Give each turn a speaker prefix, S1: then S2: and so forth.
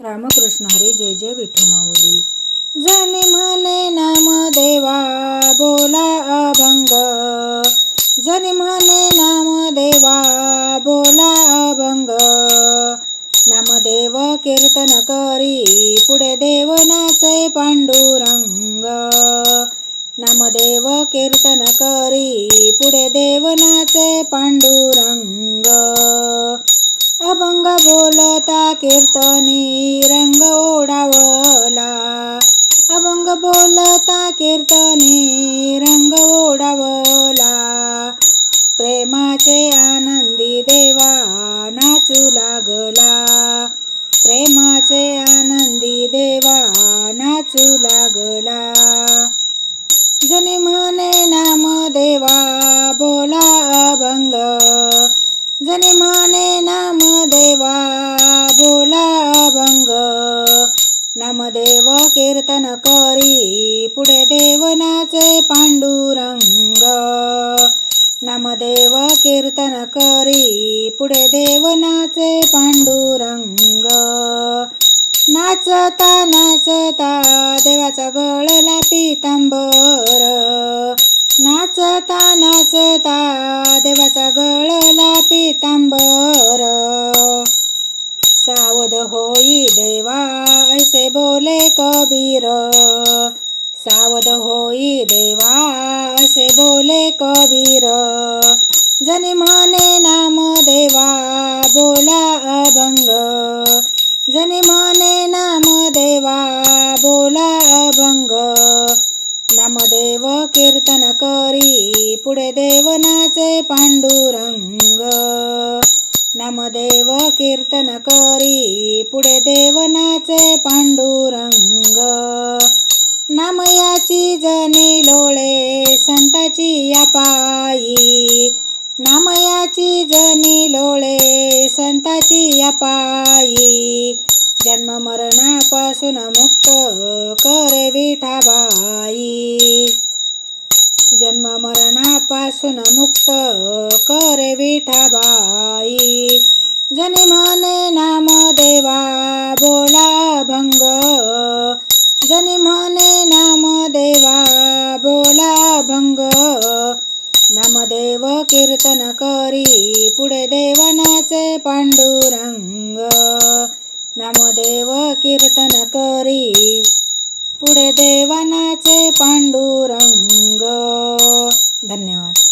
S1: रामकृष्ण हरी जय जय विठू माऊली. जनी म्हणे नाम देवा बोला अभंग. जनी म्हणे नाम देवा बोला अभंग. नामदेव कीर्तन करी पुढे देव नाचे पांडुरंग. नामदेव कीर्तन करी पुढे देव नाचे पांडुरंग. कीर्तनी रंग ओढावला. अभंग बोलता कीर्तनी रंग ओढावला. प्रेमाचे आनंदी देवा नाचू लागला. प्रेमाचे आनंदी देवा नाचू लागला. जनी म्हणे नाम देवा बोला अभंग. कीर्तन करी पुढे देवनाचे पांडुरंग. नामदेव कीर्तन करी पुढे देवनाचे पांडुरंग. नाचता नाचता देवाचा गळला पितांबर नाचता नाचता देवाचा गळला पितांबर बोले कबीर सावध होई देवा असे बोले कबीर. जनी म्हणे नाम देवा बोला अभंग. जनी म्हणे नाम देवा बोला अभंग. नामदेव कीर्तन करी पुढे देव नाचे पांडुरंग. नामदेव कीर्तन करी पुढे पांडुरंग. नामयाची जनी लोळे संताची या पायी नामयाची जनी लोळे संताची या पायी जन्म मरणापासून मुक्त करे विठाबाई. जन्म मरणापासून मुक्त करे विठाबाई. अभंग. नामदेव कीर्तन करी पुढे देवनाचे पांडुरंग. नामदेव कीर्तन करी पुढे देवनाचे पांडुरंग. धन्यवाद.